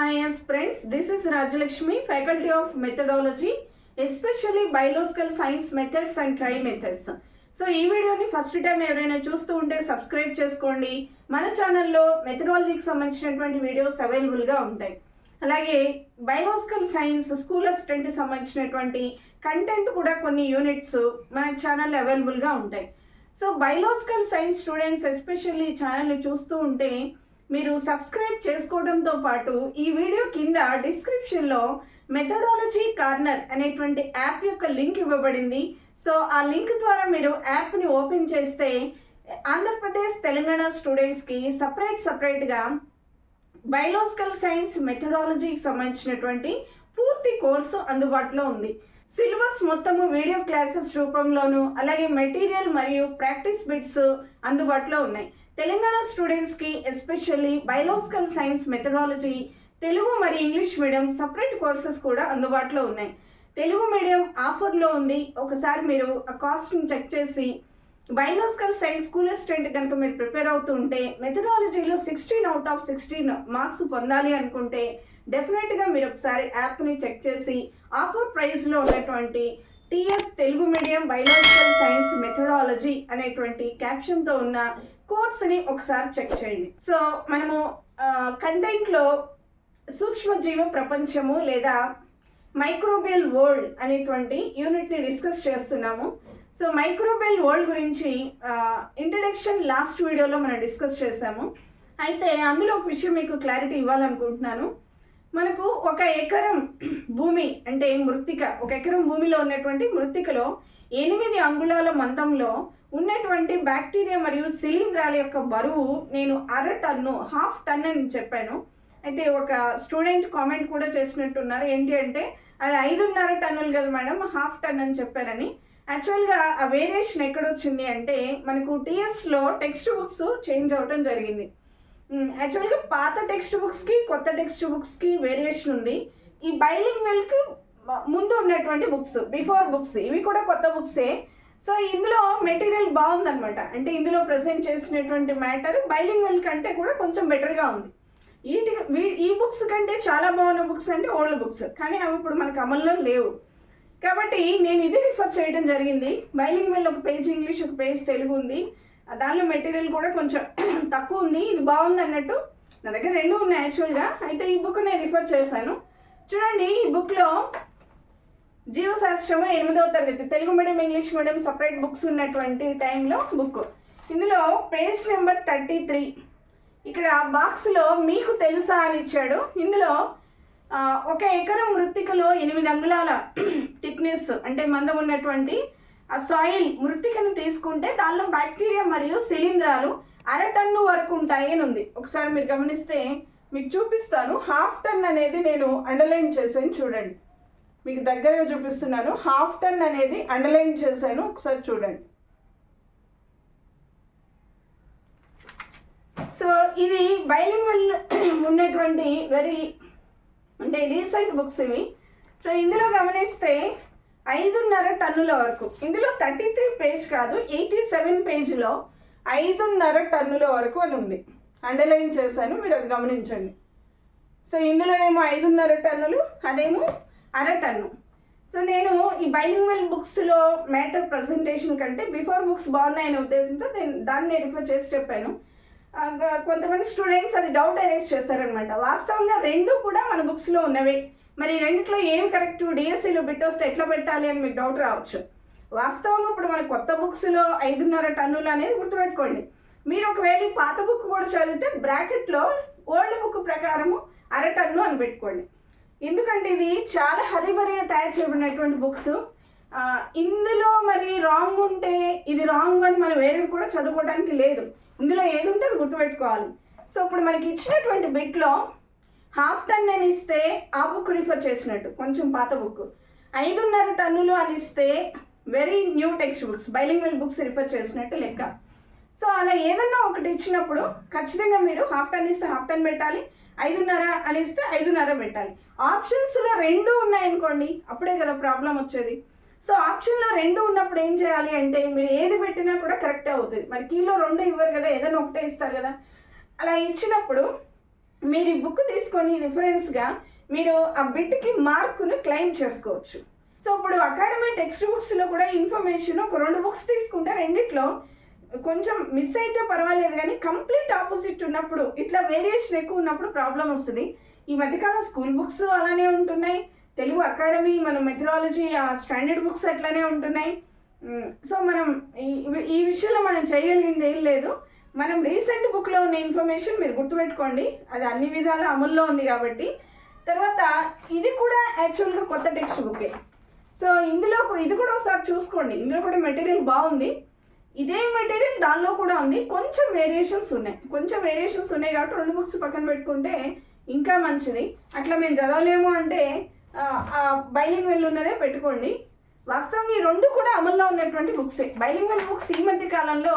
Hi, friends this is Rajalakshmi faculty of methodology especially especially science methods and try methods so ఈ వీడియోని first time ఎవరైనా చూస్తూ ఉంటే subscribe చేసుకోండి. మన ఛానల్లో మెథడాలజీకి సంబంధించినటువంటి వీడియోస్ అవైలబుల్గా ఉంటాయి. అలాగే బయోలాజికల్ సైన్స్ స్కూల్ అసిస్టెంట్కి సంబంధించినటువంటి కంటెంట్ కూడా కొన్ని యూనిట్స్ మన ఛానల్లో అవైలబుల్గా ఉంటాయి. So biological science students especially ఛానల్ని చూస్తూ ఉంటే మీరు సబ్స్క్రైబ్ చేసుకోవడంతో పాటు ఈ వీడియో కింద డిస్క్రిప్షన్లో మెథడాలజీ కార్నర్ అనేటువంటి యాప్ యొక్క లింక్ ఇవ్వబడింది. సో ఆ లింక్ ద్వారా మీరు యాప్ని ఓపెన్ చేస్తే ఆంధ్రప్రదేశ్ తెలంగాణ స్టూడెంట్స్కి సపరేట్ సపరేట్గా బయలాజికల్ సైన్స్ మెథడాలజీకి సంబంధించినటువంటి పూర్తి కోర్సు అందుబాటులో ఉంది. సిలబస్ మొత్తము వీడియో క్లాసెస్ రూపంలోను అలాగే మెటీరియల్ మరియు ప్రాక్టీస్ బిట్స్ అందుబాటులో ఉన్నాయి. తెలంగాణ స్టూడెంట్స్కి especially biological science methodology Telugu మరియు ఇంగ్లీష్ మీడియం సపరేట్ కోర్సెస్ కూడా అందుబాటులో ఉన్నాయి. తెలుగు మీడియం ఆఫర్లో ఉంది. ఒకసారి మీరు ఆ కాస్ట్ని చెక్ చేసి బయోలాజికల్ సైన్స్ స్కూల్ అసిస్టెంట్ కనుక మీరు ప్రిపేర్ అవుతుంటే మెథడాలజీలో sixteen out of sixteen marks పొందాలి అనుకుంటే డెఫినెట్గా మీరు ఒకసారి యాప్ని చెక్ చేసి ఆఫర్ ప్రైస్లో ఉన్నటువంటి TS Telugu medium biological science methodology అనేటువంటి క్యాప్షన్తో ఉన్న కోర్స్ని ఒకసారి చెక్ చేయండి. సో మనము కంటెంట్లో సూక్ష్మజీవ ప్రపంచము లేదా మైక్రోబియల్ వరల్డ్ అనేటువంటి యూనిట్ని డిస్కస్ చేస్తున్నాము. సో మైక్రోబియల్ వరల్డ్ గురించి ఇంట్రడక్షన్ లాస్ట్ వీడియోలో మనం డిస్కస్ చేసాము అయితే అందులో ఒక విషయం మీకు క్లారిటీ ఇవ్వాలనుకుంటున్నాను. మనకు ఒక ఎకరం భూమి అంటే మృత్తిక ఒక ఎకరం భూమిలో ఉన్నటువంటి మృతికలో ఎనిమిది అంగుళాల మందంలో ఉన్నటువంటి బ్యాక్టీరియా మరియు శిలీంధ్రాల యొక్క బరువు నేను అర టన్ను హాఫ్ టన్ అని చెప్పాను. అయితే ఒక స్టూడెంట్ కామెంట్ కూడా చేసినట్టున్నారు. ఏంటి అంటే అది ఐదున్నర టన్నులు కదా మేడం హాఫ్ టన్ అని చెప్పారని. యాక్చువల్గా ఆ వేరియేషన్ ఎక్కడొచ్చింది అంటే మనకు టీఎస్లో టెక్స్ట్ బుక్స్ చేంజ్ అవ్వటం జరిగింది. యాక్చువల్గా పాత టెక్స్ట్ బుక్స్కి కొత్త టెక్స్ట్ బుక్స్కి వేరియేషన్ ఉంది. ఈ బైలింగ్ వెల్కి ముందు ఉన్నటువంటి బుక్స్ బిఫోర్ బుక్స్ ఇవి కూడా కొత్త బుక్సే. సో ఇందులో మెటీరియల్ బాగుందనమాట అంటే ఇందులో ప్రజెంట్ చేసినటువంటి మ్యాటర్ బైలింగ్ వెల్ కంటే కూడా కొంచెం బెటర్గా ఉంది. వీటి వీ- ఈ బుక్స్ కంటే చాలా బాగున్న బుక్స్ అంటే ఓల్డ్ బుక్స్. కానీ అవి ఇప్పుడు మనకు అమల్లో లేవు. కాబట్టి నేను ఇది రిఫర్ చేయడం జరిగింది. బైలింగ్ వెల్ ఒక పేజ్ ఇంగ్లీష్ ఒక పేజ్ తెలుగు ఉంది. దానిలో మెటీరియల్ కూడా కొంచెం తక్కువ ఉంది. ఇది బాగుంది అన్నట్టు నా దగ్గర రెండు ఉన్నాయి యాక్చువల్గా అయితే ఈ బుక్ నేను రిఫర్ చేశాను. చూడండి ఈ బుక్లో జీవశాస్త్రము ఎనిమిదవ తరగతి. Telugu medium English medium separate books ఉన్నటువంటి టైంలో బుక్ ఇందులో పేజ్ నెంబర్ థర్టీ త్రీ ఇక్కడ బాక్స్లో మీకు తెలుసా అని ఇచ్చాడు. ఇందులో ఒక ఎకరం మృత్తికలో ఎనిమిది అంగుళాల థిక్నెస్ అంటే మందం ఉన్నటువంటి ఆ సాయిల్ మృత్తికను తీసుకుంటే దానిలో బ్యాక్టీరియా మరియు శిలీంధ్రాలు అర టన్ను వరకు ఉంటాయి అని ఉంది ఒకసారి మీరు గమనిస్తే మీకు చూపిస్తాను. హాఫ్ టన్ అనేది నేను అండర్లైన్ చేశాను చూడండి. మీకు దగ్గరగా చూపిస్తున్నాను. హాఫ్ టన్ అనేది అండర్లైన్ చేశాను ఒకసారి చూడండి. సో ఇది బైలింగ్వల్ ఉన్నటువంటి వెరీ అంటే రీసెంట్ బుక్స్ ఇవి. సో ఇందులో గమనిస్తే ఐదున్నర టన్నుల వరకు. ఇందులో థర్టీ త్రీ పేజ్ కాదు ఎయిటీ సెవెన్ పేజ్లో ఐదున్నర టన్నుల వరకు అని ఉంది. అండర్లైన్ చేశాను మీరు అది గమనించండి. సో ఇందులోనేమో ఐదున్నర టన్నులు అదేమో అర టన్ను. సో నేను ఈ బైలింగ్వల్ బుక్స్లో మ్యాటర్ ప్రజెంటేషన్ కంటే బిఫోర్ బుక్స్ బాగున్నాయనే ఉద్దేశంతో నేను దాన్ని రిఫర్ చేసి చెప్పాను. కొంతమంది స్టూడెంట్స్ అది డౌట్ అరేజ్ చేశారనమాట వాస్తవంగా రెండు కూడా మన బుక్స్లో ఉన్నవే. మరి రెండిట్లో ఏమి కరెక్ట్? డిఎస్సిలో బిట్ వస్తే ఎట్లా పెట్టాలి అని మీకు డౌట్ రావచ్చు. వాస్తవంగా ఇప్పుడు మన కొత్త బుక్స్లో ఐదున్నర టన్నులు అనేది గుర్తుపెట్టుకోండి. మీరు ఒకవేళ ఈ పాత బుక్ కూడా చదివితే బ్రాకెట్లో ఓల్డ్ బుక్ ప్రకారము అర టన్ను అని పెట్టుకోండి. ఎందుకంటే ఇది చాలా హరిబరిగా తయారు చేయబడినటువంటి బుక్స్ ఇందులో మరి రాంగ్ ఉంటే ఇది రాంగ్ అని మనం వేరేది కూడా చదువుకోవడానికి లేదు. ఇందులో ఏది ఉంటే అది గుర్తుపెట్టుకోవాలి. సో ఇప్పుడు మనకి ఇచ్చినటువంటి బిట్లో హాఫ్ టన్ అని ఇస్తే ఆ బుక్ రిఫర్ చేసినట్టు కొంచెం పాత బుక్ ఐదున్నర టన్నులు అని ఇస్తే very new text books bilingual books refer చేసినట్టు లెక్క. సో అలా ఏదన్నా ఒకటి ఇచ్చినప్పుడు ఖచ్చితంగా మీరు హాఫ్ టన్ ఇస్తే హాఫ్ టన్ పెట్టాలి ఐదున్నర అని ఇస్తే ఐదున్నర పెట్టాలి. ఆప్షన్స్లో రెండు ఉన్నాయనుకోండి అప్పుడే కదా ప్రాబ్లం వచ్చేది. సో ఆప్షన్లో రెండు ఉన్నప్పుడు ఏం చేయాలి అంటే మీరు ఏది పెట్టినా కూడా కరెక్టే అవుతుంది. మరి కీలో రెండు ఇవ్వరు కదా ఏదైనా ఒకటే ఇస్తారు కదా. అలా ఇచ్చినప్పుడు మీరు ఈ బుక్ తీసుకొని రిఫరెన్స్గా మీరు ఆ బిట్కి మార్కును క్లెయిమ్ చేసుకోవచ్చు. సో ఇప్పుడు అకాడమీ టెక్స్ట్ బుక్స్లో కూడా ఇన్ఫర్మేషన్ ఒక రెండు బుక్స్ తీసుకుంటే రెండిట్లో కొంచెం మిస్ అయితే పర్వాలేదు కానీ కంప్లీట్ ఆపోజిట్ ఉన్నప్పుడు ఇట్లా వేరియేషన్ ఎక్కువ ఉన్నప్పుడు ప్రాబ్లం వస్తుంది. ఈ మధ్యకాలం స్కూల్ బుక్స్ అలానే ఉంటున్నాయి. తెలుగు అకాడమీ మన మెథడాలజీ స్టాండర్డ్ బుక్స్ అట్లానే ఉంటున్నాయి. సో మనం ఈ- ఈ విషయంలో మనం చేయగలిగింది ఏం లేదు. మనం రీసెంట్ బుక్లో ఉన్న ఇన్ఫర్మేషన్ మీరు గుర్తుపెట్టుకోండి. అది అన్ని విధాల అమల్లో ఉంది కాబట్టి. తర్వాత ఇది కూడా యాక్చువల్గా కొత్త టెక్స్ట్ బుకే సో ఇందులో ఇది కూడా ఒకసారి చూసుకోండి. ఇందులో కూడా మెటీరియల్ బాగుంది. ఇదే మెటీరియల్ దానిలో కూడా ఉంది. కొంచెం వేరియేషన్స్ ఉన్నాయి. కొంచెం వేరియేషన్స్ ఉన్నాయి కాబట్టి రెండు బుక్స్ పక్కన పెట్టుకుంటే ఇంకా మంచిది. అట్లా మేము చదవలేము అంటే బైలింగ్ వెల్ ఉన్నదే పెట్టుకోండి. వాస్తవంగా ఈ రెండు కూడా అమల్లో ఉన్నటువంటి బుక్సే బైలింగ్ వెల్ బుక్స్ ఈ మధ్య కాలంలో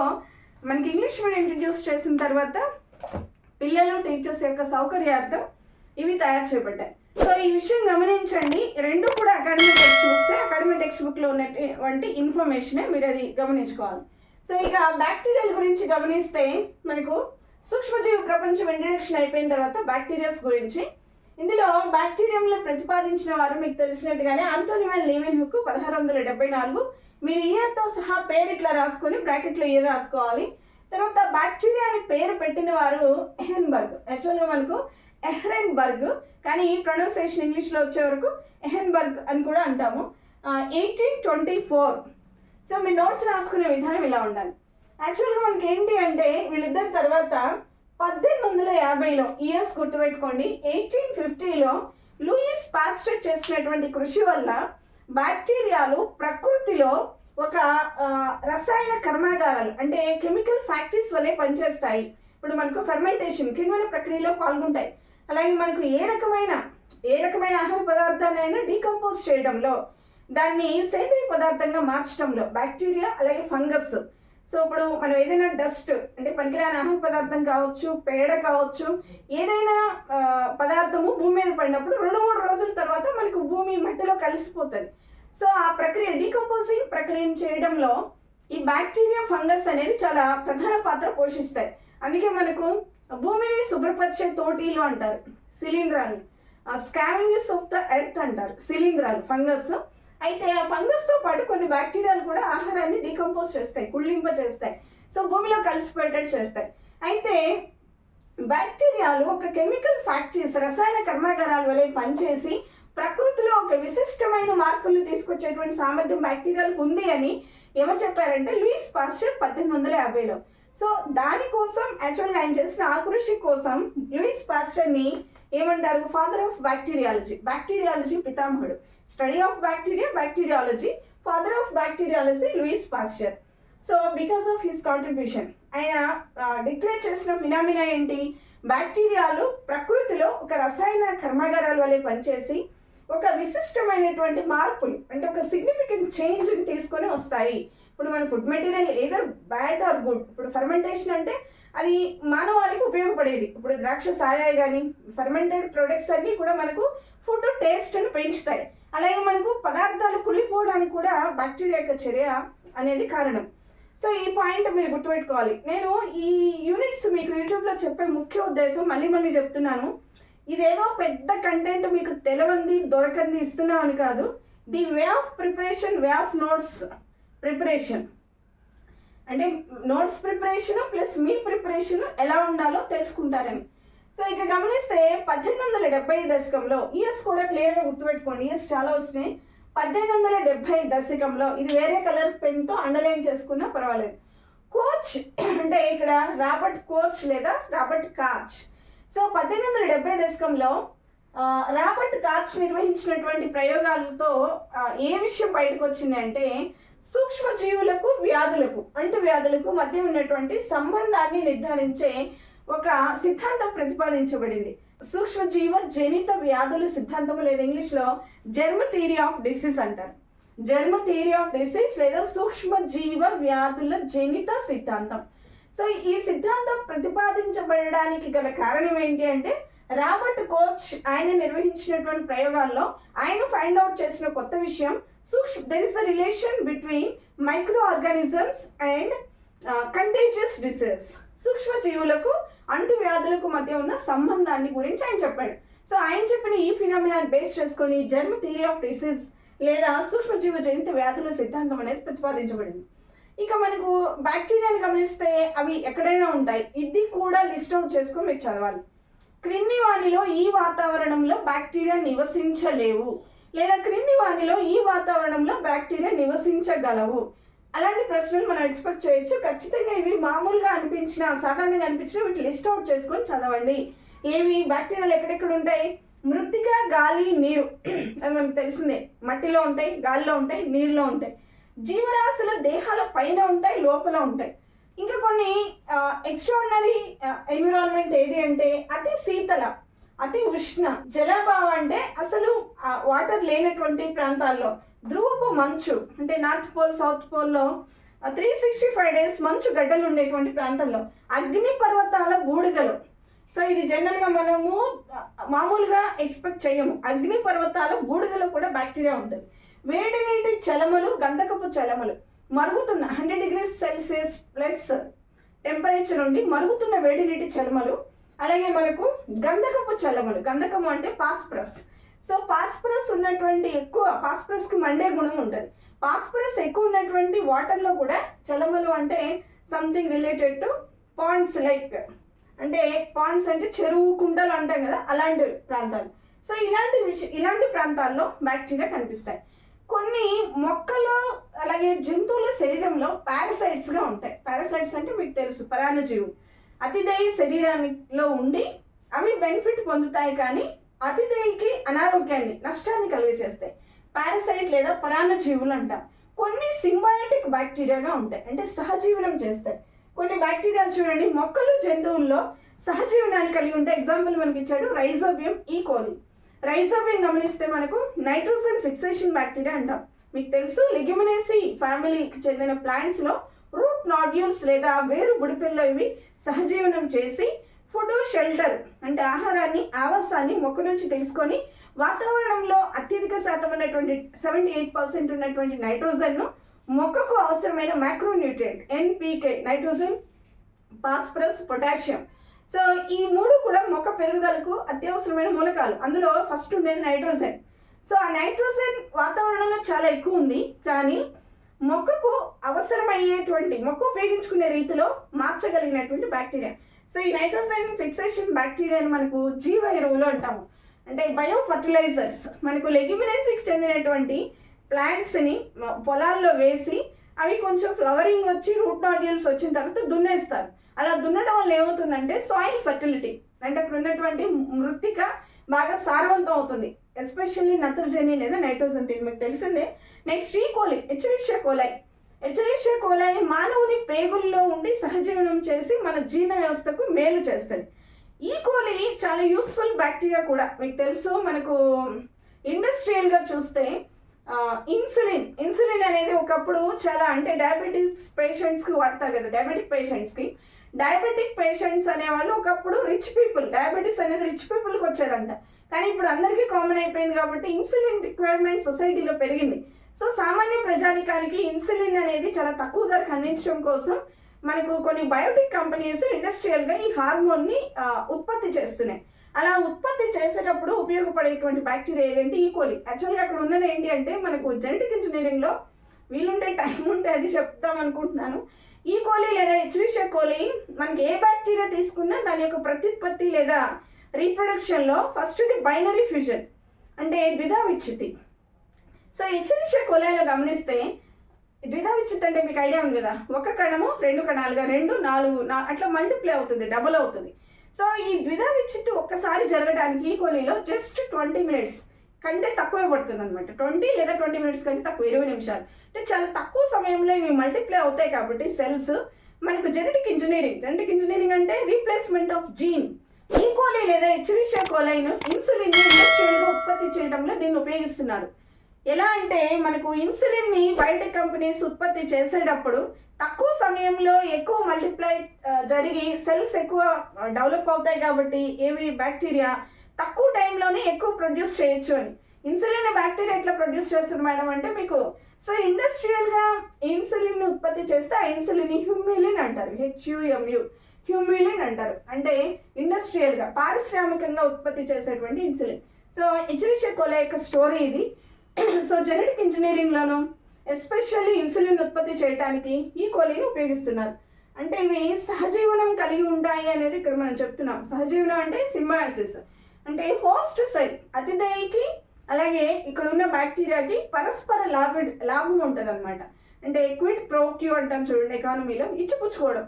మనకి ఇంగ్లీష్ మీడియం ఇంట్రడ్యూస్ చేసిన తర్వాత పిల్లలు టీచర్స్ యొక్క సౌకర్యార్థం ఇవి తయారు చేయబడ్డాయి. సో ఈ విషయం గమనించండి. రెండు కూడా academic text books academic text బుక్లో ఉన్నటువంటి ఇన్ఫర్మేషనే మీరు అది గమనించుకోవాలి. సో ఇక బ్యాక్టీరియల్ గురించి గమనిస్తే మనకు సూక్ష్మజీవి ప్రపంచం ఇంట్రడక్షన్ అయిపోయిన తర్వాత బ్యాక్టీరియాస్ గురించి. ఇందులో బ్యాక్టీరియంలో ప్రతిపాదించిన వారు మీకు తెలిసినట్టుగానే ఆంటోనివల్ లీవెన్ హుక్ పదహారు వందల డెబ్బై నాలుగు మీరు ఇయర్తో సహా పేరు ఇట్లా రాసుకొని బ్రాకెట్లో ఇయర్ రాసుకోవాలి. తర్వాత బ్యాక్టీరియా అని పేరు పెట్టిన వారు ఎహెన్బర్గ్ యాక్చువల్గా మనకు ఎహ్రెన్బర్గ్ కానీ ఈ ప్రొనౌన్సియేషన్ ఇంగ్లీష్లో వచ్చే వరకు ఎహెన్బర్గ్ అని కూడా అంటాము. ఎయిటీన్ ట్వంటీ ఫోర్ సో మీ నోట్స్ రాసుకునే విధానం ఇలా ఉండాలి. యాక్చువల్గా మనకి ఏంటి అంటే వీళ్ళిద్దరి తర్వాత పద్దెనిమిది వందల యాభైలో ఇయర్స్ గుర్తుపెట్టుకోండి. ఎయిటీన్ ఫిఫ్టీలో లూయిస్ పాస్టర్ చేసినటువంటి కృషి వల్ల బ్యాక్టీరియాలు ప్రకృతిలో ఒక రసాయన కర్మాగారాలు అంటే కెమికల్ ఫ్యాక్టరీస్ వలె పనిచేస్తాయి. ఇప్పుడు మనకు ఫెర్మెంటేషన్ కిణ్వన ప్రక్రియలో పాల్గొంటాయి. అలాగే మనకు ఏ రకమైన ఏ రకమైన ఆహార పదార్థాలైనా డీకంపోజ్ చేయడంలో దాన్ని సేంద్రియ పదార్థంగా మార్చడంలో బ్యాక్టీరియా అలాగే ఫంగస్ సో ఇప్పుడు మనం ఏదైనా డస్ట్ అంటే పనికిరాని ఆహార పదార్థం కావచ్చు పేడ కావచ్చు ఏదైనా పదార్థము భూమి మీద పడినప్పుడు రెండు మూడు రోజుల తర్వాత మనకు భూమి మట్టిలో కలిసిపోతుంది. సో ఆ ప్రక్రియ డీకంపోజింగ్ ప్రక్రియను చేయడంలో ఈ బ్యాక్టీరియా ఫంగస్ అనేది చాలా ప్రధాన పాత్ర పోషిస్తాయి. అందుకే మనకు భూమిని శుభ్రపరిచే తోటీలు అంటారు శిలీంధ్రాలు స్కావింగ్స్ ఆఫ్ ద ఎర్త్ అంటారు శిలీంధ్రాలు ఫంగస్. అయితే ఆ ఫంగస్తో పాటు కొన్ని బ్యాక్టీరియాలు కూడా ఆహారాన్ని డీకంపోజ్ చేస్తాయి కుళ్ళింప చేస్తాయి సో భూమిలో కలిసిపోయేటట్టు చేస్తాయి. అయితే బ్యాక్టీరియాలు ఒక కెమికల్ ఫ్యాక్టరీస్ రసాయన కర్మాగారాల వలె పనిచేసి ప్రకృతిలో ఒక విశిష్టమైన మార్పులు తీసుకొచ్చేటువంటి సామర్థ్యం బ్యాక్టీరియాలకు ఉంది అని ఏమో చెప్పారంటే లూయిస్ పాస్చర్ పద్దెనిమిది వందల యాభైలో. సో దానికోసం యాక్చువల్గా ఆయన చేసిన ఆ కృషి కోసం లూయిస్ పాస్టర్ని ఏమంటారు? ఫాదర్ ఆఫ్ బ్యాక్టీరియాలజీ బ్యాక్టీరియాలజీ పితామహుడు. Study of bacteria bacteriology father of bacteriology Louis Pasteur so because of his contribution ఆయన డిక్లేర్ చేసిన ఫినామినా ఏంటి? బ్యాక్టీరియాలు ప్రకృతిలో ఒక రసాయన కర్మాగారాల వలె పనిచేసి ఒక విశిష్టమైనటువంటి మార్పులు అంటే ఒక సిగ్నిఫికెంట్ చేంజ్ని తీసుకొని వస్తాయి. ఇప్పుడు మన food material either bad or good ఇప్పుడు ఫర్మెంటేషన్ అంటే అది మానవాళికి ఉపయోగపడేది. ఇప్పుడు ద్రాక్ష సారాయి కానీ ఫర్మెంటెడ్ ప్రొడక్ట్స్ అన్నీ కూడా మనకు ఫుడ్ టేస్ట్ని పెంచుతాయి. అలాగే మనకు పదార్థాలు కుళ్ళిపోవడానికి కూడా బ్యాక్టీరియా యొక్క చర్య అనేది కారణం. సో ఈ పాయింట్ మీరు గుర్తుపెట్టుకోవాలి. నేను ఈ యూనిట్స్ మీకు యూట్యూబ్లో చెప్పే ముఖ్య ఉద్దేశం మళ్ళీ మళ్ళీ చెప్తున్నాను. ఇదేదో పెద్ద కంటెంట్ మీకు తెలవంది దొరకంది ఇస్తున్నామని కాదు. The way of preparation way of notes preparation అంటే నోట్స్ ప్రిపరేషన్ ప్లస్ మీ ప్రిపరేషన్ ఎలా ఉండాలో తెలుసుకుంటారని. సో ఇక గమనిస్తే పద్దెనిమిది వందల డెబ్బై దశకంలో ఇయర్స్ కూడా క్లియర్గా గుర్తుపెట్టుకోండి. ఇయర్స్ చాలా వచ్చినాయి పద్దెనిమిది వందల డెబ్బై దశకంలో ఇది వేరే కలర్ పెన్తో అండర్లైన్ చేసుకున్నా పర్వాలేదు. కోచ్ అంటే ఇక్కడ రాబర్ట్ కోచ్ లేదా రాబర్ట్ కాచ్ సో పద్దెనిమిది వందల డెబ్బై దశకంలో రాబర్ట్ కాచ్ నిర్వహించినటువంటి ప్రయోగాలతో ఏ విషయం బయటకు వచ్చింది అంటే సూక్ష్మజీవులకు వ్యాధులకు అంటు వ్యాధులకు మధ్య ఉన్నటువంటి సంబంధాన్ని నిర్ధారించే ఒక సిద్ధాంతం ప్రతిపాదించబడింది. సూక్ష్మజీవ జనిత వ్యాధుల సిద్ధాంతం లేదా ఇంగ్లీష్లో జర్మ థియరీ ఆఫ్ డిసీజ్ అంటారు. జర్మ థియరీ ఆఫ్ డిసీజ్ లేదా సూక్ష్మజీవ వ్యాధుల జనిత సిద్ధాంతం. సో ఈ సిద్ధాంతం ప్రతిపాదించబడడానికి గల కారణం ఏంటి అంటే రాబర్ట్ కోచ్ ఆయన నిర్వహించినటువంటి ప్రయోగాల్లో ఆయన ఫైండ్ అవుట్ చేసిన కొత్త విషయం సూక్ష్మ there is a relation between microorganisms and contagious disease సూక్ష్మ జీవులకు అంటువ్యాధులకు మధ్య ఉన్న సంబంధాన్ని గురించి ఆయన చెప్పాడు. సో ఆయన చెప్పిన ఈ ఫినామినాన్ని బేస్ చేసుకొని జన్మ థియరీ ఆఫ్ డిసీజ్ లేదా సూక్ష్మజీవ జనిత వ్యాధుల సిద్ధాంతం అనేది ప్రతిపాదించబడింది. ఇక మనకు బ్యాక్టీరియాని గమనిస్తే అవి ఎక్కడైనా ఉంటాయి. ఇది కూడా లిస్ట్ అవుట్ చేసుకొని మీరు చదవాలి. క్రింది వాణిలో ఈ వాతావరణంలో బ్యాక్టీరియా నివసించలేవు. లేదా క్రింది వాణిలో ఈ వాతావరణంలో బ్యాక్టీరియా నివసించగలవు. అలాంటి ప్రశ్నలు మనం ఎక్స్పెక్ట్ చేయొచ్చు. ఖచ్చితంగా ఇవి మామూలుగా అనిపించిన సాధారణంగా అనిపించిన వీటి లిస్ట్ అవుట్ చేసుకొని చదవండి. ఏవి? బ్యాక్టీరియాలు ఎక్కడెక్కడ ఉంటాయి? మృతిక గాలి నీరు. అని మనకు తెలిసిందే. మట్టిలో ఉంటాయి గాలిలో ఉంటాయి నీరులో ఉంటాయి. జీవరాశుల దేహాల పైన ఉంటాయి లోపల ఉంటాయి. ఇంకా కొన్ని ఎక్స్ట్రాడినరీ ఎన్విరాన్మెంట్ ఏది అంటే అతి శీతల అతి ఉష్ణ జలాభావం అంటే అసలు వాటర్ లేనటువంటి ప్రాంతాల్లో ధ్రువపు మంచు అంటే నార్త్ పోల్ సౌత్ పోల్లో త్రీ సిక్స్టీ ఫైవ్ డేస్ మంచు గడ్డలు ఉండేటువంటి ప్రాంతంలో. అగ్ని పర్వతాల బూడిదలు. సో ఇది జనరల్గా మనము మామూలుగా ఎక్స్పెక్ట్ చేయము అగ్ని పర్వతాల బూడిదలో కూడా బ్యాక్టీరియా ఉంటుంది. వేడి నీటి చలమలు గంధకపు చలమలు మరుగుతున్న hundred degrees Celsius plus temperature నుండి మరుగుతున్న వేడి నీటి చలమలు అలాగే మనకు గంధకపు చలమలు. గంధకము అంటే పాస్ప్రస్ సో పాస్పరస్ ఉన్నటువంటి ఎక్కువ పాస్పరస్కి మండే గుణం ఉంటుంది. పాస్పరస్ ఎక్కువ ఉన్నటువంటి వాటర్లో కూడా చలమలు అంటే something related to ponds like అంటే పాండ్స్ అంటే చెరువు కుంటలు అంటాం కదా అలాంటి ప్రాంతాలు. సో ఇలాంటి విష ఇలాంటి ప్రాంతాల్లో బ్యాక్టీరియా కనిపిస్తాయి. కొన్ని మొక్కలు అలాగే జంతువుల శరీరంలో పారసైట్స్గా ఉంటాయి. పారసైట్స్ అంటే మీకు తెలుసు పరాణజీవులు అతిదేయి శరీరానిలో ఉండి అవి బెనిఫిట్ పొందుతాయి కానీ అతిథికి అనారోగ్యాన్ని నష్టాన్ని కలిగజేస్తాయి. పారసైట్ లేదా పరాన్నజీవులు అంటాం కొన్ని సింబయాటిక్ బ్యాక్టీరియాగా ఉంటాయి. అంటే సహజీవనం చేస్తాయి. కొన్ని బ్యాక్టీరియాలు చూడండి మొక్కలు జంతువుల్లో సహజీవనాన్ని కలిగి ఉంటే ఎగ్జాంపుల్ మనకి ఇచ్చాడు rhizobium e. E coli rhizobium గమనిస్తే మనకు నైట్రోజన్ ఫిక్సేషన్ బ్యాక్టీరియా అంటాం. మీకు తెలుసు లిగ్యుమినేసి ఫ్యామిలీకి చెందిన ప్లాంట్స్లో రూట్ నాడ్యూల్స్ లేదా వేరు బుడిపెల్లో ఇవి సహజీవనం చేసి ఫుడ్ షెల్టర్ అంటే ఆహారాన్ని ఆవాసాన్ని మొక్క నుంచి తీసుకొని వాతావరణంలో అత్యధిక శాతం ఉన్నటువంటి సెవెంటీ ఎయిట్ పర్సెంట్ ఉన్నటువంటి నైట్రోజన్ను మొక్కకు అవసరమైన micronutrient NPK nitrogen phosphorus potassium. So ఈ మూడు కూడా మొక్క పెరుగుదలకు అత్యవసరమైన మూలకాలు. అందులో ఫస్ట్ ఉండేది నైట్రోజన్. సో ఆ నైట్రోజన్ వాతావరణంలో చాలా ఎక్కువ ఉంది. కానీ మొక్కకు అవసరమయ్యేటువంటి మొక్క ఉపయోగించుకునే రీతిలో మార్చగలిగినటువంటి బ్యాక్టీరియా. సో ఈ నైట్రోజన్ ఫిక్సేషన్ బ్యాక్టీరియాని మనకు జీవ ఎరువులు అంటాము. అంటే బయో ఫర్టిలైజర్స్ మనకు లెగ్యుమినేసికి చెందినటువంటి ప్లాంట్స్ని పొలాల్లో వేసి అవి కొంచెం ఫ్లవరింగ్ వచ్చి రూట్ నాడ్యూల్స్ వచ్చిన తర్వాత దున్నేస్తారు. అలా దున్నడం వల్ల ఏమవుతుందంటే సాయిల్ ఫర్టిలిటీ అంటే అక్కడ ఉన్నటువంటి మృతిక బాగా సారవంతం అవుతుంది. ఎస్పెషల్లీ నత్రజని లేదా నైట్రోజన్ మీకు తెలిసిందే. నెక్స్ట్ ఈ కోలి హెచ్చరిషియా కోలై హెచ్చరిషియా కోలాయి మానవుని పేగుల్లో ఉండి సహజీవనం చేసి మన జీర్ణ వ్యవస్థకు మేలు చేస్తుంది. ఈ కోలి చాలా యూస్ఫుల్ బ్యాక్టీరియా కూడా. మీకు తెలుసు మనకు ఇండస్ట్రియల్గా చూస్తే ఇన్సులిన్ ఇన్సులిన్ అనేది ఒకప్పుడు చాలా అంటే డయాబెటీస్ పేషెంట్స్కి వాడతారు కదా డయాబెటిక్ పేషెంట్స్కి డయాబెటిక్ పేషెంట్స్ అనేవాళ్ళు ఒకప్పుడు రిచ్ పీపుల్ డయాబెటీస్ అనేది రిచ్ పీపుల్కి వచ్చేదంట కానీ ఇప్పుడు అందరికీ కామన్ అయిపోయింది కాబట్టి ఇన్సులిన్ రిక్వైర్మెంట్ సొసైటీలో పెరిగింది. సో సామాన్య ప్రజానికానికి ఇన్సులిన్ అనేది చాలా తక్కువ ధరకు అందించడం కోసం మనకు కొన్ని బయోటిక్ కంపెనీస్ ఇండస్ట్రియల్గా ఈ హార్మోన్ని ఉత్పత్తి చేస్తున్నాయి. అలా ఉత్పత్తి చేసేటప్పుడు ఉపయోగపడేటువంటి బ్యాక్టీరియా ఏదంటే ఈకోలి యాక్చువల్గా అక్కడ ఉన్నది ఏంటి అంటే మనకు జెనెటిక్ ఇంజనీరింగ్లో వీలుంటే టైం ఉంటే అది చెప్తాం అనుకుంటున్నాను. ఈ కోలి లేదా హెచ్విష కోలి మనకి ఏ బ్యాక్టీరియా తీసుకున్నా దాని యొక్క ప్రత్యుత్పత్తి లేదా రీప్రొడక్షన్లో ఫస్ట్ది బైనరీ ఫ్యూజన్. అంటే ద్విధా విచ్చితి సో ఇచ్చిన కోలాలో గమనిస్తే ద్విధా విచ్ఛితి అంటే మీకు ఐడియా ఉంది కదా? ఒక కణము రెండు కణాలుగా రెండు నాలుగు నా- అట్లా మల్టిప్లై అవుతుంది డబుల్ అవుతుంది. సో ఈ ద్విధా విచ్ఛితి ఒక్కసారి జరగడానికి ఈ కోలీలో జస్ట్ ట్వంటీ మినిట్స్ కంటే తక్కువే పడుతుంది అనమాట ట్వంటీ లేదా ట్వంటీ మినిట్స్ కంటే తక్కువ ఇరవై నిమిషాలు. అంటే చాలా తక్కువ సమయంలో ఇవి మల్టిప్లై అవుతాయి కాబట్టి సెల్స్ మనకు జెనెటిక్ ఇంజనీరింగ్ జెనెటిక్ ఇంజనీరింగ్ అంటే replacement of gene E coli లేదా హెచ్విషియా కోలైన్ ఇన్సులిన్ ఇండస్ట్రియల్గా ఉత్పత్తి చేయడంలో దీన్ని ఉపయోగిస్తున్నారు. ఎలా అంటే మనకు ఇన్సులిన్ని బయట కంపెనీస్ ఉత్పత్తి చేసేటప్పుడు తక్కువ సమయంలో ఎక్కువ మల్టిప్లై జరిగి సెల్స్ ఎక్కువ డెవలప్ అవుతాయి కాబట్టి ఏవి బ్యాక్టీరియా తక్కువ టైంలోనే ఎక్కువ ప్రొడ్యూస్ చేయొచ్చు అని. ఇన్సులిన్ బ్యాక్టీరియా ఎట్లా ప్రొడ్యూస్ చేస్తుంది మేడం అంటే మీకు సో ఇండస్ట్రియల్గా ఇన్సులిన్ ఉత్పత్తి చేస్తే ఆ ఇన్సులిన్ హ్యూమిలిన్ అంటారు హెచ్యుఎంయు హ్యూమిలిన్ అంటారు. అంటే ఇండస్ట్రియల్గా పారిశ్రామికంగా ఉత్పత్తి చేసేటువంటి ఇన్సులిన్ సో ఇచిరిషే కోల యొక్క స్టోరీ ఇది. సో జెనెటిక్ ఇంజనీరింగ్లోను ఎస్పెషల్లీ ఇన్సులిన్ ఉత్పత్తి చేయడానికి ఈ కోలీని ఉపయోగిస్తున్నారు. అంటే ఇవి సహజీవనం కలిగి ఉంటాయి అనేది ఇక్కడ మనం చెప్తున్నాం. సహజీవనం అంటే సింబయాసిస్. అంటే హోస్ట్ సెల్ అతిథేయికి అలాగే ఇక్కడ ఉన్న బ్యాక్టీరియాకి పరస్పర లాభ లాభం ఉంటుంది అనమాట అంటే క్విడ్ ప్రోక్యూ అంటాం చూడండి ఎకానమీలో ఇచ్చిపుచ్చుకోవడం.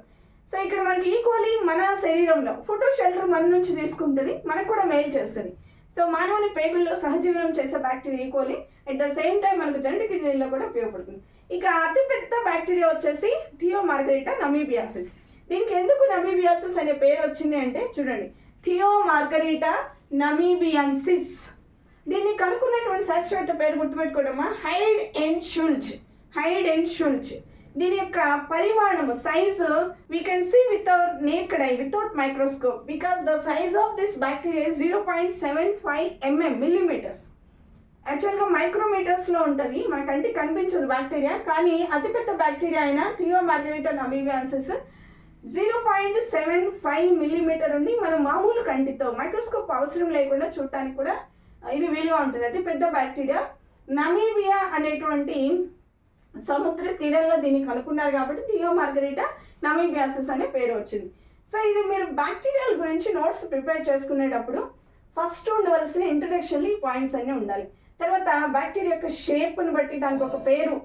సో ఇక్కడ మనకి ఈక్వలీ మన శరీరంలో ఫోటో షెల్టర్ మన నుంచి తీసుకుంటుంది మనకు కూడా మెయిల్ చేస్తుంది. సో మానవుని పేగుల్లో సహజీవనం చేసే bacteria E coli at the same time మనకు జెనటిక్ ఇంజనీరింగ్లో కూడా ఉపయోగపడుతుంది. ఇక అతిపెద్ద బ్యాక్టీరియా వచ్చేసి థియో మార్గరిటా నమీబియాసిస్ దీనికి ఎందుకు నమీబియాసిస్ అనే పేరు వచ్చింది అంటే చూడండి. థియో మార్గరిటా నమీబియన్సిస్ దీన్ని కనుక్కున్నటువంటి శాస్త్రవేత్త పేరు గుర్తుపెట్టుకోవడమా? Heide N Schulz Heide N Schulz దీని యొక్క పరిమాణము size we can see with our eye without microscope because the size of this bacteria zero point seven five mm millimeters యాక్చువల్గా మైక్రోమీటర్స్లో ఉంటుంది మన కంటికి కనిపించదు బ్యాక్టీరియా కానీ అతిపెద్ద బ్యాక్టీరియా అయిన థియో మార్గరేటర్ నమీబియాన్సిస్ zero point seven five millimeter ఉండి మనం మామూలు కంటితో మైక్రోస్కోప్ అవసరం లేకుండా చూడటానికి కూడా ఇది వీలుగా ఉంటుంది. అతిపెద్ద బ్యాక్టీరియా నమీబియా అనేటువంటి సముద్ర తీరంలో దీన్ని కనుక్కున్నారు కాబట్టి థియో మార్గరిటా నమీబియాసిస్ అనే పేరు వచ్చింది. సో ఇది మీరు బ్యాక్టీరియాల గురించి నోట్స్ ప్రిపేర్ చేసుకునేటప్పుడు ఫస్ట్ ఉండవలసిన ఇంట్రడక్షన్లు ఈ పాయింట్స్ అన్నీ ఉండాలి. తర్వాత బ్యాక్టీరియా యొక్క షేప్ని బట్టి దానికి ఒక పేరు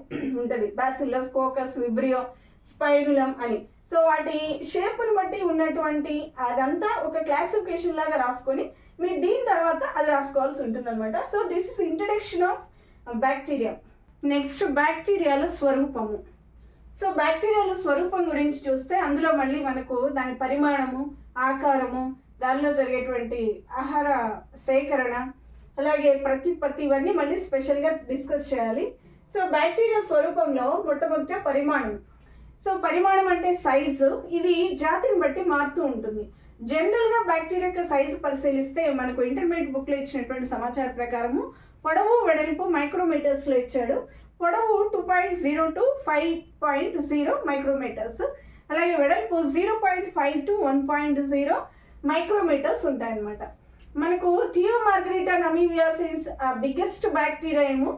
ఉంటుంది. బాసిల్లస్ కోకస్ విబ్రియో స్పైరులం అని. సో వాటి షేప్ని బట్టి ఉన్నటువంటి అదంతా ఒక క్లాసిఫికేషన్ లాగా రాసుకొని మీరు దీని తర్వాత అది రాసుకోవాల్సి ఉంటుంది అనమాట so this is introduction of bacteria next బ్యాక్టీరియాల స్వరూపము. సో బ్యాక్టీరియాల స్వరూపం గురించి చూస్తే అందులో మళ్ళీ మనకు దాని పరిమాణము ఆకారము దానిలో జరిగేటువంటి ఆహార సేకరణ అలాగే ప్రత్యుత్పత్తి ఇవన్నీ మళ్ళీ స్పెషల్గా డిస్కస్ చేయాలి. సో బ్యాక్టీరియా స్వరూపంలో మొట్టమొదట పరిమాణం. సో పరిమాణం అంటే సైజు. ఇది జాతిని బట్టి మారుతూ ఉంటుంది. జనరల్గా బ్యాక్టీరియా యొక్క సైజు పరిశీలిస్తే మనకు ఇంటర్మీడియట్ బుక్లో ఇచ్చినటువంటి సమాచారం ప్రకారము పొడవు వెడల్పు మైక్రోమీటర్స్లో ఇచ్చాడు. పొడవు two point zero to five point zero micrometers అలాగే వెడల్పు zero point five to one point zero micrometers ఉంటాయన్నమాట. మనకు థియో మార్గరిటా నమీవియాసిన్స్ ఆ బిగ్గెస్ట్ బ్యాక్టీరియా ఏమో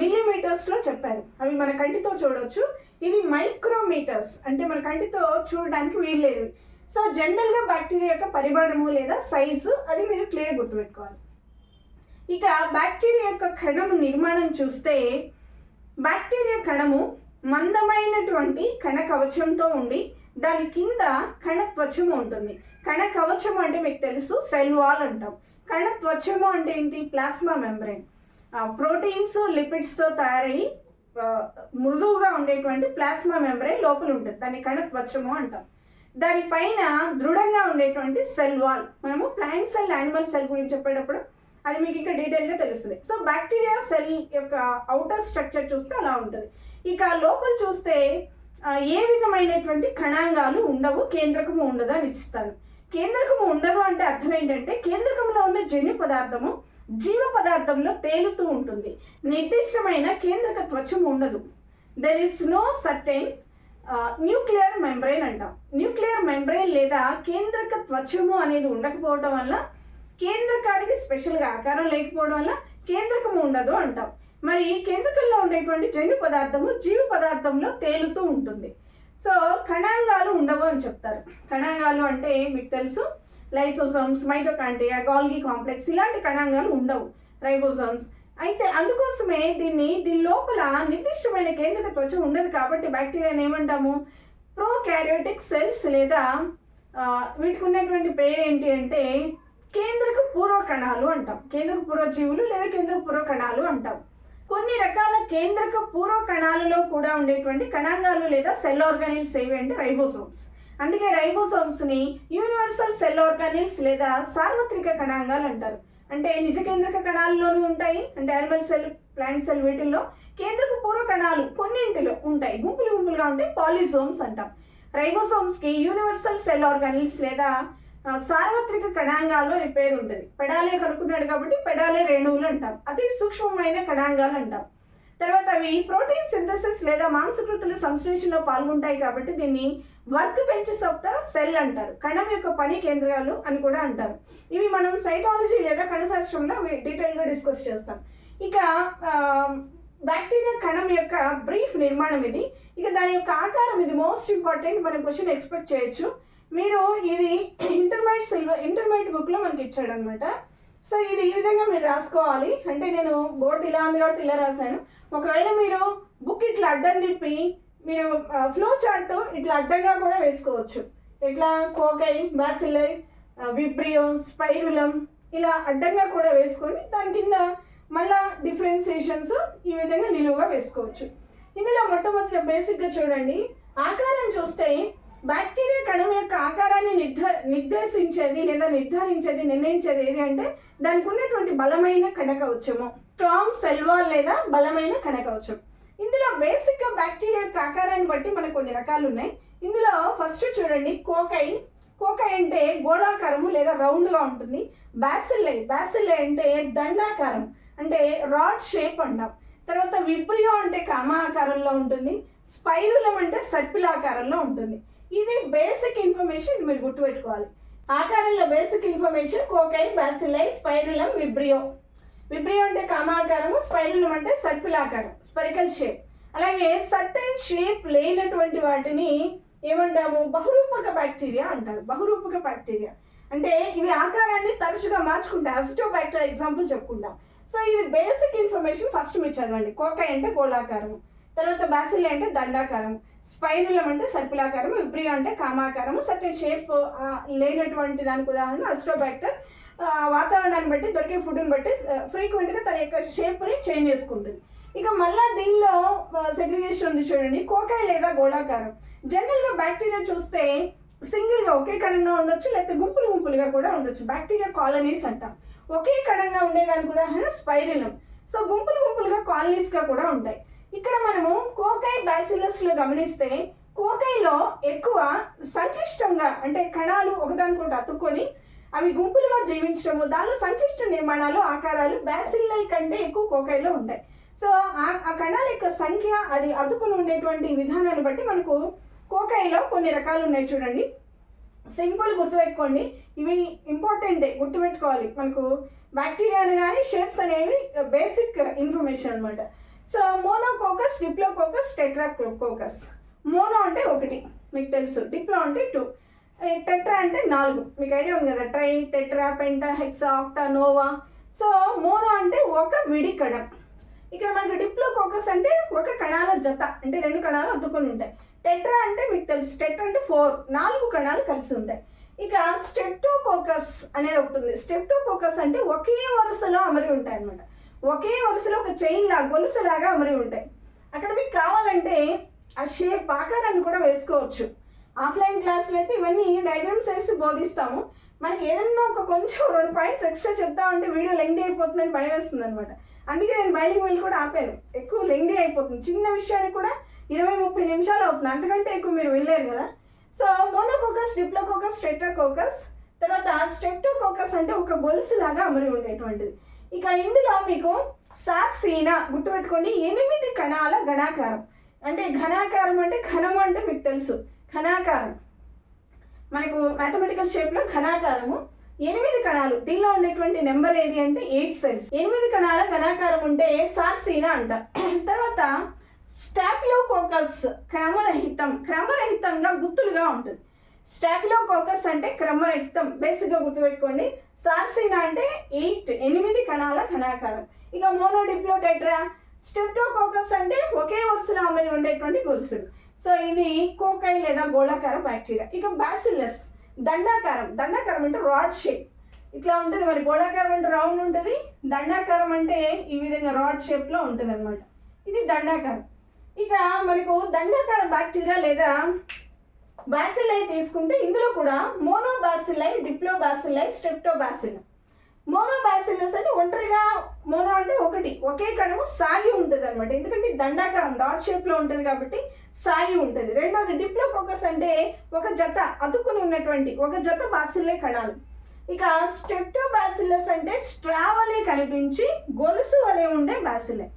మిల్లీమీటర్స్లో చెప్పారు. అవి మన కంటితో చూడవచ్చు ఇది మైక్రోమీటర్స్ అంటే మన కంటితో చూడడానికి వీల్లేదు. సో జనరల్గా బ్యాక్టీరియా యొక్క పరిమాణము లేదా సైజు అది మీరు క్లియర్ గుర్తుపెట్టుకోవాలి. ఇక బ్యాక్టీరియా యొక్క కణము నిర్మాణం చూస్తే బ్యాక్టీరియా కణము మందమైనటువంటి కణ కవచంతో ఉండి దాని కింద కణ త్వచము ఉంటుంది. కణ కవచము అంటే మీకు తెలుసు సెల్ వాల్ అంటాం. కణత్వచము అంటే ఏంటి? ప్లాస్మా మెంబ్రెయిన్ ప్రోటీన్స్ లిపిడ్స్తో తయారయ్యి మృదువుగా ఉండేటువంటి ప్లాస్మా మెంబ్రెయిన్ లోపల ఉంటుంది. దాన్ని కణత్వచము అంటాం. దానిపైన దృఢంగా ఉండేటువంటి సెల్ వాల్. మనము ప్లాంట్ సెల్ యానిమల్ సెల్ గురించి చెప్పేటప్పుడు అది మీకు ఇంకా డీటెయిల్గా తెలుస్తుంది. సో బ్యాక్టీరియా సెల్ యొక్క అవుటర్ స్ట్రక్చర్ చూస్తే అలా ఉంటుంది. ఇక లోపల చూస్తే ఏ విధమైనటువంటి కణాంగాలు ఉండవు కేంద్రకము ఉండదు అని ఇస్తాను. కేంద్రకము ఉండదు అంటే అర్థం ఏంటంటే కేంద్రకంలో ఉన్న జన్యు పదార్థము జీవ పదార్థంలో తేలుతూ ఉంటుంది. నిర్దిష్టమైన కేంద్రక త్వచం ఉండదు. There is no certain nuclear membrane అంటాం. న్యూక్లియర్ మెంబ్రెయిన్ లేదా కేంద్రక త్వచము అనేది ఉండకపోవడం వల్ల కేంద్రకానికి స్పెషల్గా ఆకారం లేకపోవడం వల్ల కేంద్రకము ఉండదు అంటాం. మరి కేంద్రకంలో ఉండేటువంటి జన్యు పదార్థము జీవ పదార్థంలో తేలుతూ ఉంటుంది. సో కణాంగాలు ఉండవు అని చెప్తారు. కణాంగాలు అంటే మీకు తెలుసు లైసోసోమ్స్ మైటోకాంట్రియా గాల్గి కాంప్లెక్స్ ఇలాంటి కణాంగాలు ఉండవు రైబోసోమ్స్ అయితే అందుకోసమే దీన్ని దీని లోపల నిర్దిష్టమైన కేంద్రక త్వచ ఉండదు కాబట్టి బ్యాక్టీరియాని ఏమంటాము? ప్రోకారియోటిక్ సెల్స్ లేదా వీటికి ఉన్నటువంటి పేరు ఏంటి అంటే కేంద్రక పూర్వ కణాలు అంటాం. కేంద్రక పూర్వ జీవులు లేదా కేంద్రక పూర్వ కణాలు అంటాం. కొన్ని రకాల కేంద్రక పూర్వ కణాలలో కూడా ఉండేటువంటి కణాంగాలు లేదా సెల్ ఆర్గానిల్స్ ఏవి అంటే రైబోసోమ్స్. అందుకే రైబోసోమ్స్ని యూనివర్సల్ సెల్ ఆర్గానిల్స్ లేదా సార్వత్రిక కణాంగాలు అంటారు. అంటే నిజ కేంద్రక కణాలలోనూ ఉంటాయి. అంటే యానిమల్ సెల్ ప్లాంట్ సెల్ వీటిల్లో కేంద్రక పూర్వ కణాలు కొన్నింటిలో ఉంటాయి. గుంపులు గుంపులుగా ఉంటాయి. పాలిజోమ్స్ అంటాం. రైబోసోమ్స్కి యూనివర్సల్ సెల్ ఆర్గానిల్స్ లేదా సార్వత్రిక కణాంగాల్లో రిపేర్ ఉంటుంది. పెడాలే కనుక్కున్నాడు కాబట్టి పెడాలే రేణువులు అంటాం. అతి సూక్ష్మమైన కణాంగాలు అంటాం. తర్వాత అవి ప్రోటీన్ సింథసిస్ లేదా మాంసకృతుల సంశ్లేషణలో పాల్గొంటాయి కాబట్టి దీన్ని work benches of the cell అంటారు. కణం యొక్క పని కేంద్రాలు అని కూడా అంటారు. ఇవి మనం సైటాలజీ లేదా కణశాస్త్రంలో డీటెయిల్గా డిస్కస్ చేస్తాం. ఇక బ్యాక్టీరియా కణం యొక్క బ్రీఫ్ నిర్మాణం ఇది. ఇక దాని యొక్క ఆకారం ఇది మోస్ట్ ఇంపార్టెంట్. మనం క్వశ్చన్ ఎక్స్పెక్ట్ చేయొచ్చు. మీరు ఇది ఇంటర్మీడియట్ సిల్వర్ ఇంటర్మీడియట్ బుక్లో మనకి ఇచ్చాడు అనమాట సో ఇది ఈ విధంగా మీరు రాసుకోవాలి. అంటే నేను బోర్డు ఇలా ఉంది కాబట్టి ఇలా రాశాను. ఒకవేళ మీరు బుక్ ఇట్లా అడ్డం తిప్పి మీరు ఫ్లో చార్ట్ ఇట్లా అడ్డంగా కూడా వేసుకోవచ్చు. ఇట్లా కోకై బాసిలై విబ్రియో స్పైరులం ఇలా అడ్డంగా కూడా వేసుకొని దాని కింద మళ్ళా డిఫరెన్సియేషన్స్ ఈ విధంగా నిలువుగా వేసుకోవచ్చు. ఇందులో మొట్టమొదటి బేసిక్గా చూడండి. ఆకారం చూస్తే బ్యాక్టీరియా కణం యొక్క ఆకారాన్ని నిర్ధ నిర్దేశించేది లేదా నిర్ధారించేది నిర్ణయించేది ఏది అంటే దానికి ఉన్నటువంటి బలమైన కణకవచము. స్ట్రాంగ్ సెల్వాల్ లేదా బలమైన కణకవచం. ఇందులో బేసిక్గా బ్యాక్టీరియా యొక్క ఆకారాన్ని బట్టి మనకు కొన్ని రకాలు ఉన్నాయి. ఇందులో ఫస్ట్ చూడండి కోకై కోకై అంటే గోళాకారము లేదా రౌండ్గా ఉంటుంది. బ్యాసిల్లై బ్యాసిల్లై అంటే దండాకారం అంటే రాడ్ షేప్ అంటాం. తర్వాత విబ్రియో అంటే కామాకారంలో ఉంటుంది. స్పైరులం అంటే సర్పిల్ ఆకారంలో ఉంటుంది. ఇది బేసిక్ ఇన్ఫర్మేషన్ మీరు గుర్తుపెట్టుకోవాలి. ఆకారంలో basic information cocci bacilli spirillum vibrio vibrio అంటే కామాకారము స్పైరులం అంటే సర్పిల్ ఆకారం స్పెరికల్ షేప్ అలాగే సర్టైన్ షేప్ లేనటువంటి వాటిని ఏమంటాము? బహురూపక బ్యాక్టీరియా అంటారు. బహురూపక బ్యాక్టీరియా అంటే ఇవి ఆకారాన్ని తరచుగా మార్చుకుంటాయి అసిటో బ్యాక్టీరియా ఎగ్జాంపుల్ చెప్పుకుంటాం. సో ఇది బేసిక్ ఇన్ఫర్మేషన్ ఫస్ట్ మీరు చదవండి. కోకాయ అంటే గోళాకారం తర్వాత బాసిలి అంటే దండాకారం స్పైరులం అంటే సర్పిలాకారం విబ్రియో అంటే కామాకారము. సర్టెన్ షేప్ లేనటువంటి దానికి ఉదాహరణ అస్ట్రోబ్యాక్టర్ వాతావరణాన్ని బట్టి దొరికే ఫుడ్ని బట్టి ఫ్రీక్వెంట్గా తన యొక్క షేప్ని చేంజ్ చేసుకుంటుంది. ఇక మళ్ళా దీనిలో సెగ్రిగేషన్ ఉంది చూడండి. కోకాయ లేదా గోళాకారం. జనరల్గా బ్యాక్టీరియా చూస్తే సింగిల్గా ఒకే కణంగా ఉండొచ్చు లేకపోతే గుంపులు గుంపులుగా కూడా ఉండొచ్చు. బ్యాక్టీరియా కాలనీస్ అంటాం. ఒకే కణంగా ఉండేదానికి ఉదాహరణ స్పైరిలం సో గుంపులు గుంపులుగా కాలనీస్గా కూడా ఉంటాయి. ఇక్కడ మనము కోకై బ్యాసిలస్లో గమనిస్తే కోకైలో ఎక్కువ సంక్లిష్టంగా అంటే కణాలు ఒకదానికొకటి అతుక్కొని అవి గుంపులుగా జీవించడము దానిలో సంక్లిష్ట నిర్మాణాలు ఆకారాలు బ్యాసిల్లై కంటే ఎక్కువ కోకైలో ఉంటాయి. సో ఆ ఆ కణాల యొక్క సంఖ్య అది అతుకుని ఉండేటువంటి విధానాన్ని బట్టి మనకు కోకైలో కొన్ని రకాలు ఉన్నాయి చూడండి. సింపుల్ గుర్తుపెట్టుకోండి. ఇవి ఇంపార్టెంటే గుర్తుపెట్టుకోవాలి. మనకు బ్యాక్టీరియా కానీ షేప్స్ అనేవి బేసిక్ ఇన్ఫర్మేషన్ అనమాట so monococcus diplococcus tetracoccus mono అంటే ఒకటి మీకు తెలుసు. డిప్లో అంటే టూ. టెట్రా అంటే నాలుగు. మీకు ఐడియా ఉంది కదా? Tri tetra penta hexa octa nova. So mono అంటే ఒక విడి కణం. ఇక్కడ మనకి డిప్లోకోకస్ అంటే ఒక కణాల జత. అంటే రెండు కణాలు అద్దుకొని ఉంటాయి. టెట్రా అంటే మీకు తెలుసు. టెట్రా అంటే ఫోర్. నాలుగు కణాలు కలిసి ఉంటాయి. ఇక స్టెప్టోకోకస్ అనేది ఒకటి ఉంది. స్టెప్టోకోకస్ అంటే ఒకే వరుసలో అమరి ఉంటాయి అన్నమాట ఒకే వరుసలో ఒక చైన్ లాగా గొలుసులాగా అమరి ఉంటాయి. అక్కడ మీకు కావాలంటే ఆ షేప్ ఆకారాన్ని కూడా వేసుకోవచ్చు. ఆఫ్లైన్ క్లాస్లో అయితే ఇవన్నీ డయాగ్రామ్స్ వేసి బోధిస్తాము. మనకి ఏదన్నా ఒక కొంచెం రెండు పాయింట్స్ ఎక్స్ట్రా చెప్తామంటే వీడియో లెంగ్దీ అయిపోతుందని భయం వేస్తుంది అనమాట అందుకే నేను బయలుకి వెళ్ళి కూడా ఆపాను. ఎక్కువ లెంగ్దీ అయిపోతుంది. చిన్న విషయానికి కూడా ఇరవై ముప్పై నిమిషాలు అవుతుంది. అంతకంటే ఎక్కువ మీరు వెళ్ళలేరు కదా. సో మోనోకోకస్ డిప్లోకోకస్ స్టెట్రాకోకస్ తర్వాత స్టెప్టోకోకస్ అంటే ఒక గొలుసు లాగా అమరి ఉండేటువంటిది. ఇక ఇందులో మీకు సాక్సీనా గుర్తుపెట్టుకోండి. ఎనిమిది కణాల ఘనాకారం అంటే ఘనాకారం అంటే ఘనము అంటే మీకు తెలుసు. ఘనాకారం మనకు మ్యాథమెటికల్ షేప్లో ఘనాకారము ఎనిమిది కణాలు. దీనిలో ఉండేటువంటి నెంబర్ ఏది అంటే ఎయిట్ సెల్స్ ఎనిమిది కణాల ఘనాకారం ఉంటే సార్సీనా అంట. తర్వాత స్టాఫిలోకోకస్ క్రమరహితం. క్రమరహితంగా గుర్తులుగా ఉంటుంది. స్టాఫిలోకోకస్ అంటే క్రమరహితం. బేసిక్గా గుర్తుపెట్టుకోండి. సార్సినా అంటే ఎయిట్ ఎనిమిది కణాల కణాకారం. ఇక మోనోడిప్లోటెట్రా? స్టెప్టోకోకస్ అంటే ఒకే వరుసలో అమలు ఉండేటువంటి గొలుసులు సో ఇది కోకై లేదా గోళాకార బ్యాక్టీరియా. ఇక బాసిల్లస్ దండాకారం. దండాకారం అంటే రాడ్ షేప్. ఇట్లా ఉంటుంది మరి. గోళాకారం అంటే రౌండ్ ఉంటుంది. దండాకారం అంటే ఈ విధంగా రాడ్ షేప్లో ఉంటుంది అనమాట ఇది దండాకారం. ఇక మనకు దండాకార బ్యాక్టీరియా లేదా బాసిల్లై తీసుకుంటే ఇందులో కూడా మోనోబాసిల్లై డిప్లోబాసిల్లై స్ట్రెప్టోబాసిల్. మోనోబాసిల్లస్ అంటే ఒంటరిగా మోనో అంటే ఒకటి. ఒకే కణము సాగి ఉంటుంది అనమాట ఎందుకంటే దండాకారం డాట్ షేప్లో ఉంటుంది కాబట్టి సాగి ఉంటుంది. రెండోది డిప్లోకోకస్ అంటే ఒక జత అతుక్కుని ఉన్నటువంటి ఒక జత బాసిల్లే కణాలు. ఇక స్టెప్టోబాసిల్లస్ అంటే స్ట్రా వలె కనిపించి గొలుసు వలె ఉండే బాసిల్లే.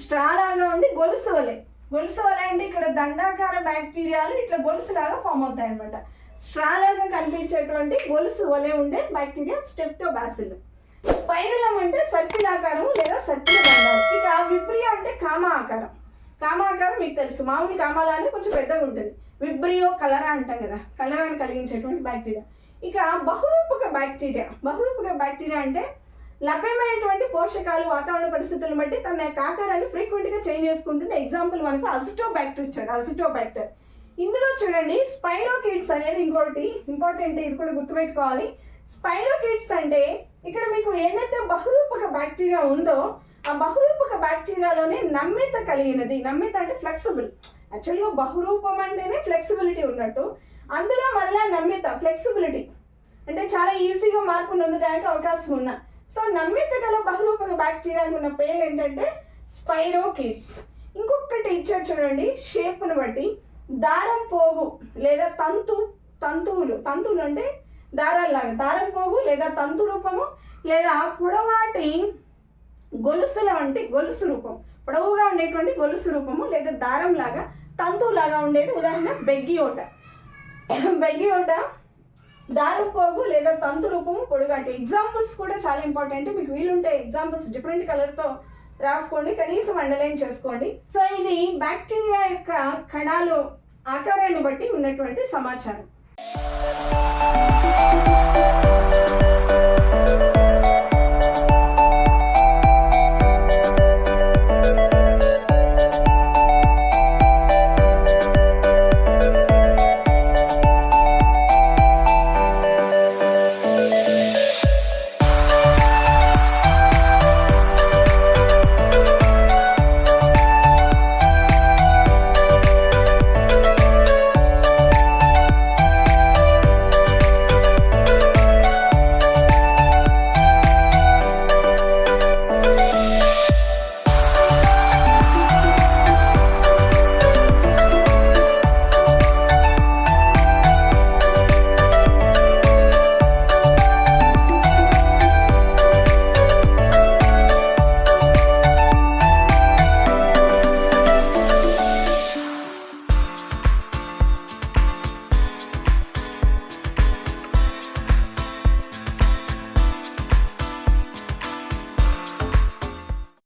స్ట్రా లాగా ఉండి గొలుసు వలె. గొలుసు వల్ల అంటే ఇక్కడ దండాకార బ్యాక్టీరియాలు ఇట్లా గొలుసులాగా ఫామ్ అవుతాయి అనమాట స్ట్రాలర్గా కనిపించేటువంటి గొలుసు వలె ఉండే బ్యాక్టీరియా స్టెప్టోబాసిల్ స్పైరలం అంటే సర్కిల్ ఆకారం లేదా సర్కిల్ దండాలు. ఇక విబ్రియో అంటే కామ ఆకారం. కామ ఆకారం మీకు తెలుసు. మామూలు కామాలానే కొంచెం పెద్దగా ఉంటుంది. విబ్రియో కలరా అంటాం కదా. కలరాన్ని కలిగించేటువంటి బ్యాక్టీరియా ఇక బహురూపక బ్యాక్టీరియా బహురూపక బ్యాక్టీరియా అంటే లభ్యమైనటువంటి పోషకాలు వాతావరణ పరిస్థితులను బట్టి తన యొక్క ఆకారాన్ని ఫ్రీక్వెంట్గా చేంజ్ చేసుకుంటుంది ఎగ్జాంపుల్ మనకు అజిటోబ్యాక్టర్ ఇచ్చాడు అసిటోబ్యాక్టర్ ఇందులో చూడండి స్పైరోకిడ్స్ అనేది ఇంకోటి ఇంపార్టెంట్ ఇది కూడా గుర్తుపెట్టుకోవాలి. స్పైరోకిడ్స్ అంటే ఇక్కడ మీకు ఏదైతే బహురూపక బ్యాక్టీరియా ఉందో ఆ బహురూపక బ్యాక్టీరియాలోనే నమ్మిత కలిగినది. నమ్మిత అంటే ఫ్లెక్సిబుల్ యాక్చువల్గా బహురూపం అంటేనే ఫ్లెక్సిబిలిటీ ఉన్నట్టు. అందులో మళ్ళీ నమ్మిత ఫ్లెక్సిబిలిటీ అంటే చాలా ఈజీగా మార్పు నొందడానికి అవకాశం ఉన్నా సో నమ్మిత గల బహురూపక బ్యాక్టీరియాకి ఉన్న పేరు ఏంటంటే స్పైరోకిడ్స్ ఇంకొకటి ఇచ్చారు చూడండి షేప్ను బట్టి దారం పోగు లేదా తంతు తంతువులు తంతువులు అంటే దారాలాగా దారం పోగు లేదా తంతు రూపము లేదా పొడవాటి గొలుసుల వంటి గొలుసు రూపం. పొడవుగా ఉండేటువంటి గొలుసు రూపము లేదా దారం లాగా తంతువులాగా ఉండేది. ఉదాహరణ బెగ్గి ఓట బెగ్గి ఓట దారం పోగు లేదా తంతు రూపము పొడుగు ఎగ్జాంపుల్స్ కూడా చాలా ఇంపార్టెంట్ మీకు వీలుంటే ఎగ్జాంపుల్స్ డిఫరెంట్ కలర్తో రాసుకోండి. కనీసం అండర్లైన్ చేసుకోండి. సో ఇది బ్యాక్టీరియా యొక్క కణాలు ఆకారాన్ని బట్టి ఉన్నటువంటి సమాచారం.